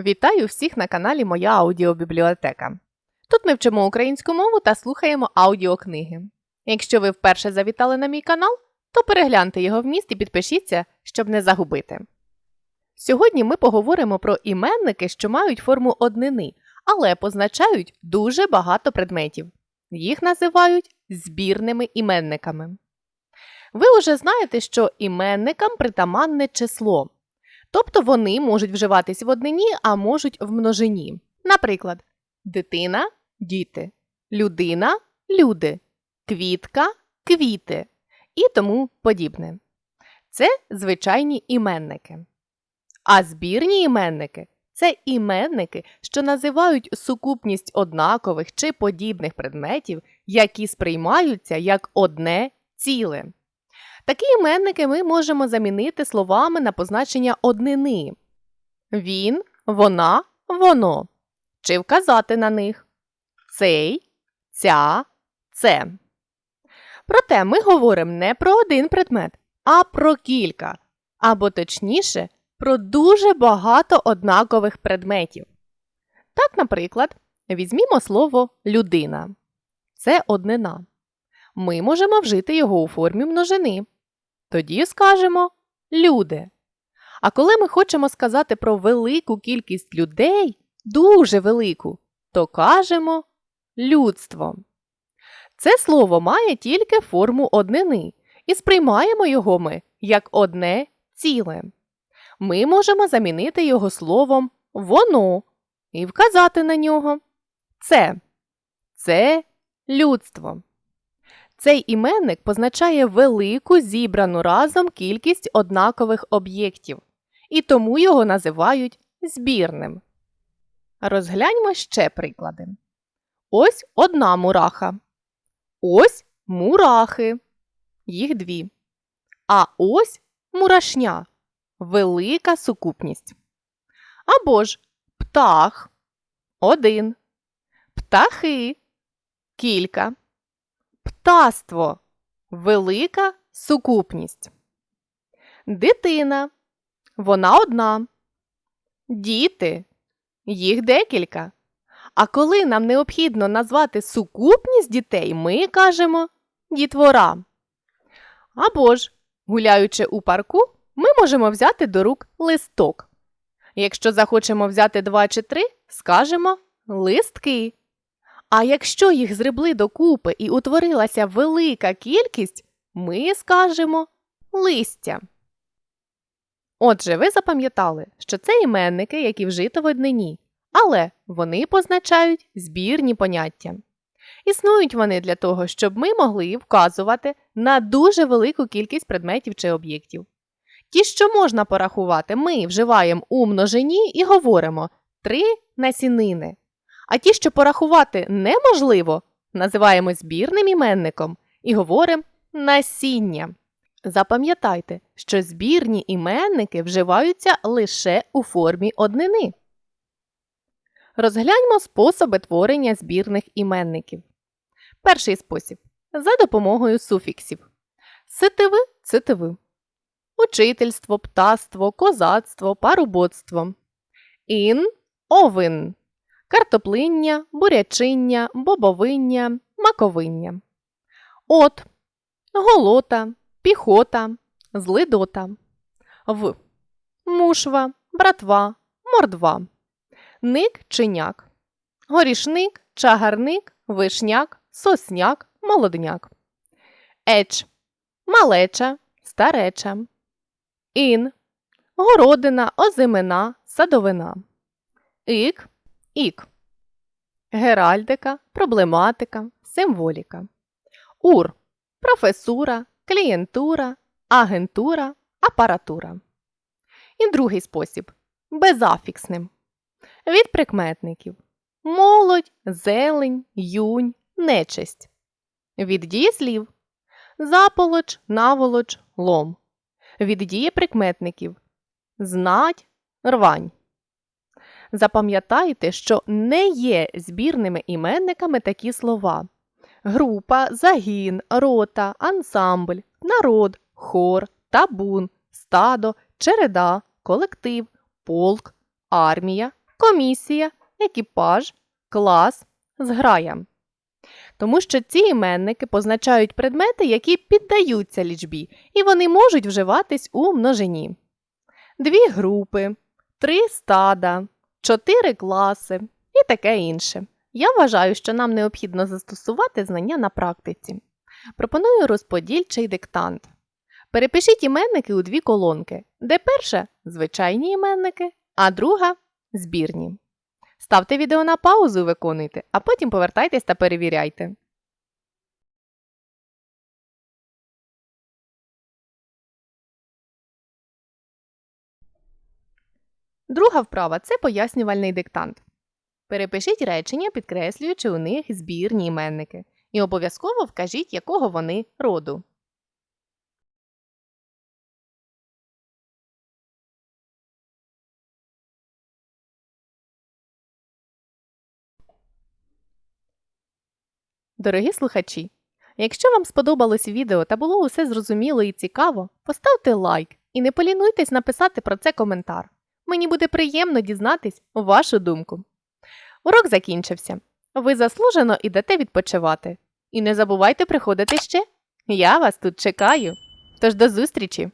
Вітаю всіх на каналі Моя аудіобібліотека. Тут ми вчимо українську мову та слухаємо аудіокниги. Якщо ви вперше завітали на мій канал, то перегляньте його вміст і підпишіться, щоб не загубити. Сьогодні ми поговоримо про іменники, що мають форму однини, але позначають дуже багато предметів. Їх називають збірними іменниками. Ви вже знаєте, що іменникам притаманне число. Тобто вони можуть вживатись в однині, а можуть в множині. Наприклад, дитина діти, людина люди, квітка квіти і тому подібне. Це звичайні іменники. А збірні іменники це іменники, що називають сукупність однакових чи подібних предметів, які сприймаються як одне ціле. Такі іменники ми можемо замінити словами на позначення однини. Він, вона, воно. Чи вказати на них цей, ця, це. Проте ми говоримо не про один предмет, а про кілька, або точніше, про дуже багато однакових предметів. Так, наприклад, візьмімо слово людина. Це однина. Ми можемо вжити його у формі множини. Тоді скажемо люди. А коли ми хочемо сказати про велику кількість людей, дуже велику, то кажемо людство. Це слово має тільки форму однини, і сприймаємо його ми як одне ціле. Ми можемо замінити його словом воно і вказати на нього це. Це людство. Цей іменник позначає велику зібрану разом кількість однакових об'єктів, і тому його називають збірним. Розгляньмо ще приклади. Ось одна мураха. Ось мурахи. Їх дві. А ось мурашня. Велика сукупність. Або ж птах. Один. Птахи. Кілька. Птаство велика сукупність. Дитина вона одна. Діти їх декілька. А коли нам необхідно назвати сукупність дітей, ми кажемо дітвора. Або ж, гуляючи у парку, ми можемо взяти до рук листок. Якщо захочемо взяти два чи три, скажемо листки. А якщо їх зребли докупи і утворилася велика кількість, ми скажемо листя. Отже, ви запам'ятали, що це іменники, які вжито в однині, але вони позначають збірні поняття. Існують вони для того, щоб ми могли вказувати на дуже велику кількість предметів чи об'єктів. Ті, що можна порахувати, ми вживаємо у множині і говоримо три насінини. А ті, що порахувати неможливо, називаємо збірним іменником і говоримо насіння. Запам'ятайте, що збірні іменники вживаються лише у формі однини. Розгляньмо способи творення збірних іменників. Перший спосіб за допомогою суфіксів. Ситиви цитиви. Учительство, птаство, козацтво, парубоцтво. Ін овин картоплиння, бурячиння, бобовиння, маковиння. От, голота, піхота, злидота. В. Мушва, братва, мордва. Ник чиняк. Горішник, чагарник, вишняк, сосняк, молодняк. Еч. Малеча, стареча. Ін. Городина, озимина, садовина. Ік Ік. Геральдика, проблематика, символіка. Ур. Професура, клієнтура, агентура, апаратура. І другий спосіб безафіксним. Від прикметників. Молодь, зелень, юнь, нечисть. Від дієслів. Заполоч, наволоч, лом. Від дієприкметників. Знать, рвань. Запам'ятайте, що не є збірними іменниками такі слова: група, загін, рота, ансамбль, народ, хор, табун, стадо, череда, колектив, полк, армія, комісія, екіпаж, клас, зграя. Тому що ці іменники позначають предмети, які піддаються лічбі, і вони можуть вживатись у множині. Дві групи, три стада, чотири класи і таке інше. Я вважаю, що нам необхідно застосувати знання на практиці. Пропоную розподільчий диктант. Перепишіть іменники у дві колонки, де перша звичайні іменники, а друга збірні. Ставте відео на паузу виконуйте, а потім повертайтесь та перевіряйте. Друга вправа це пояснювальний диктант. Перепишіть речення, підкреслюючи у них збірні іменники, і обов'язково вкажіть, якого вони роду. Дорогі слухачі, якщо вам сподобалось відео та було усе зрозуміло і цікаво, поставте лайк і не полінуйтесь написати про це коментар. Мені буде приємно дізнатись вашу думку. Урок закінчився. Ви заслужено ідете відпочивати. І не забувайте приходити ще. Я вас тут чекаю. Тож до зустрічі!